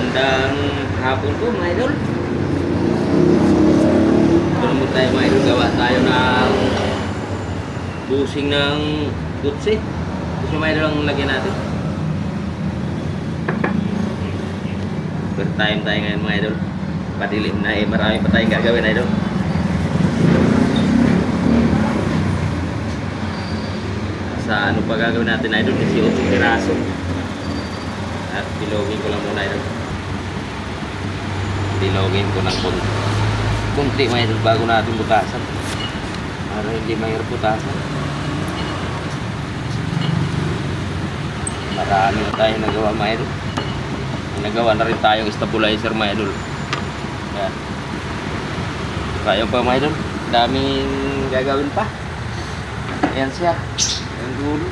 Magandang hapon po mga idol. Ito naman tayo mga idol. Gawa tayo ng busing ng kutsi. Gusto mga idol ang lagyan natin. Overtime tayo ngayon mga idol. Padilim na eh. Marami pa tayong gagawin idol. Sa ano pa gagawin natin idol? Kasi 8 piraso. At bilogin ko lang muna idol. Bilogin ko ng kunti. Kunti idol bago natin butasan. Para hindi mahirap butasan. Marami na tayo nagawa mga. May Nagawa na rin tayong stabilizer mga. Yan. Kaya pa mga. Daming gagawin pa. Ayan siya. Ang dulo.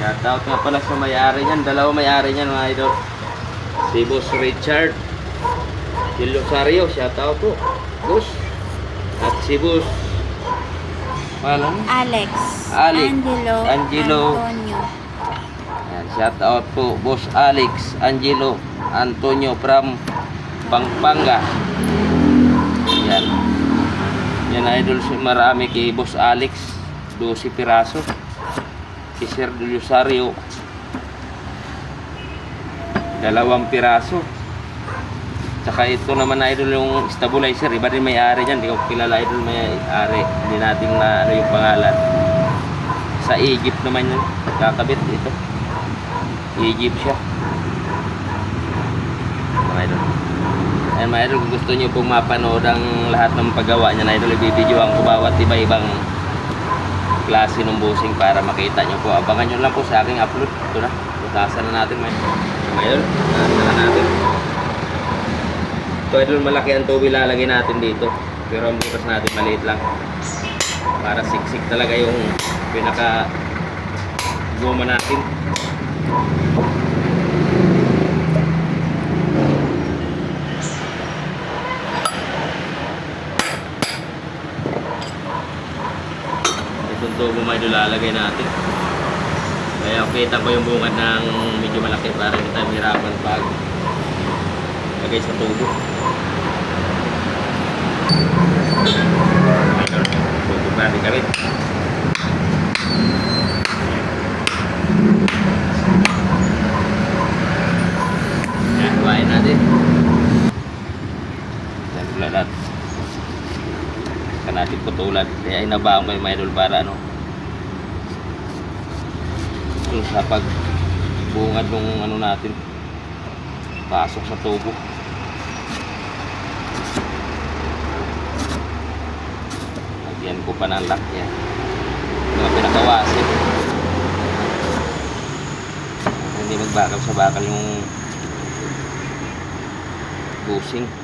Shoutout nga pala sa may-ari niyan. Dalawa may-ari niyan mga. Si Boss Richard. Si Losario. Shoutout po. Boss. At si Boss. Paano? Alex. Alex. Angelo. Angelo. Antonio. Yan, shout out po Boss Alex Angelo Antonio from Pampanga. Yan. Yan idol si marami kay Boss Alex 12 piraso. Si Sir Lusario dalawang piraso. Tsaka ito naman idol yung stabilizer, iba din may-ari niyan, hindi ko kilala idol may-ari. Hindi natin na ano yung pangalan. Sa Egypt naman yun, kakabit dito. Egypt siya. Mga idol. Ayan mga idol, kung gusto nyo pong mapanood ang lahat ng paggawa niya na idol, ibibidyoan ko bawat iba-ibang klase ng busing para makita nyo po. Abangan nyo lang po sa aking upload. Ito na, butasan na natin. Mga idol, butasan na natin. Ito idol, malaki ang tubi lalagay natin dito. Pero ang butas natin maliit lang. Para siksik talaga yung pinaka goma natin. Itong tubo may lalagay natin. Kaya kita ko yung bungad ng medyo malaki para hindi tayo mahirapan pag lagay sa tubo. Tubo natin kami. Yan, kuhain natin. Lalat. Saka natin putulan. Kaya inabang mo yung mga idol para ano. Yung sa pag bungad nung ano natin. Pasok sa tubo. Lagyan ko pa ng lock yan. Mga pinakawasin. Hindi magbakal sa bakal yung busing.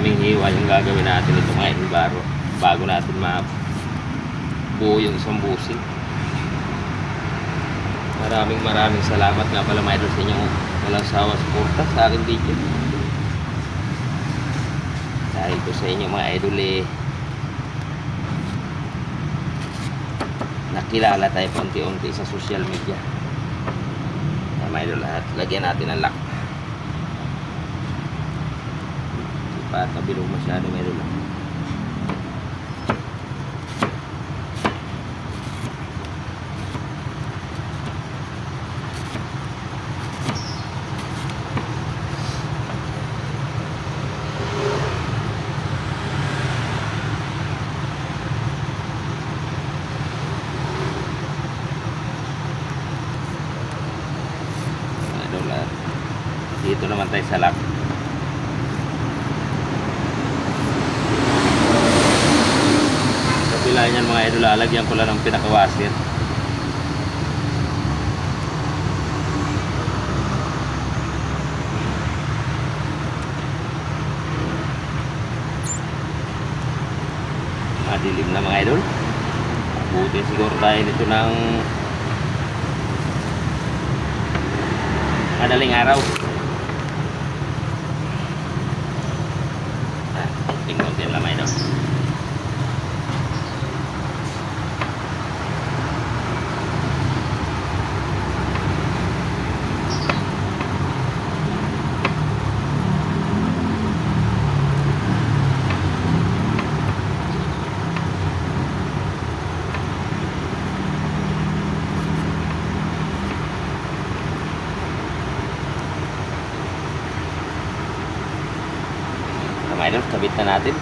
Maraming hiwa yung gagawin natin ito mga baro bago natin mabuo yung isang busing. Maraming maraming salamat nga pala mga idol sa inyong walang sawa suporta sa aking video. Dahil ko sa inyo mga idol eh nakilala tayo unti-unti sa social media. Mga idol lahat, lagyan natin ng lock. Hindi pa kabilog masyado. Mga idol lahat. Dito naman tayo sa lock. Pila niyan mga idol, lalagyan ko lang ng pinakawasir. Madilim na mga idol. Buti siguro tayo nito ng madaling araw. Idol, kabit na natin.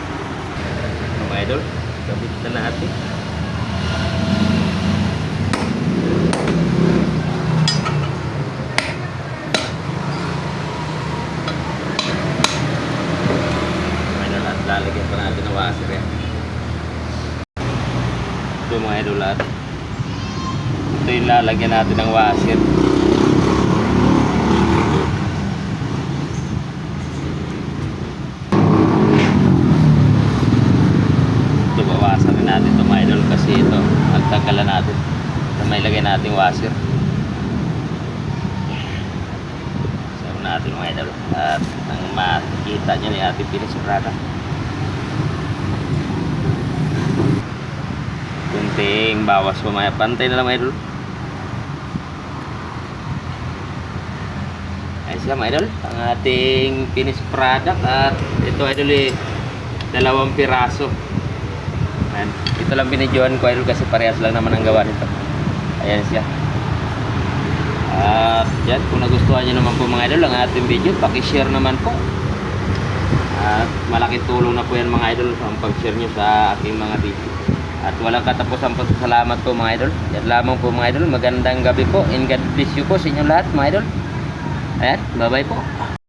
Mga idol, kabit na natin. Mga idol, at lalagyan pa natin ng washer yan. Ito mga idol at ito yung lalagyan natin ng washer. Ito bawasan rin natin ito mga idol kasi ito magtagalan natin. Ito may lagay natin washer. Sama natin mga idol at ang makikita nyo ni ating pinisurada. Kunting bawas pa mga pantay na lang mga idol. Ayos lang mga idol. Ang ating finished product at ito idol eh dalawang piraso. Ito lang binidyohan ko idol kasi parehas lang naman ang gawa nito. Ayan siya. At yan, kung nagustuhan nyo naman po mga idol ang ating video, pakishare naman po. At malaking tulong na po yan mga idol ang pag-share nyo sa aking mga video. At walang katapusan po salamat po mga idol. Yan lamang po mga idol. Magandang gabi po. And God bless you po sa inyong lahat mga idol. Ayan, bye-bye po.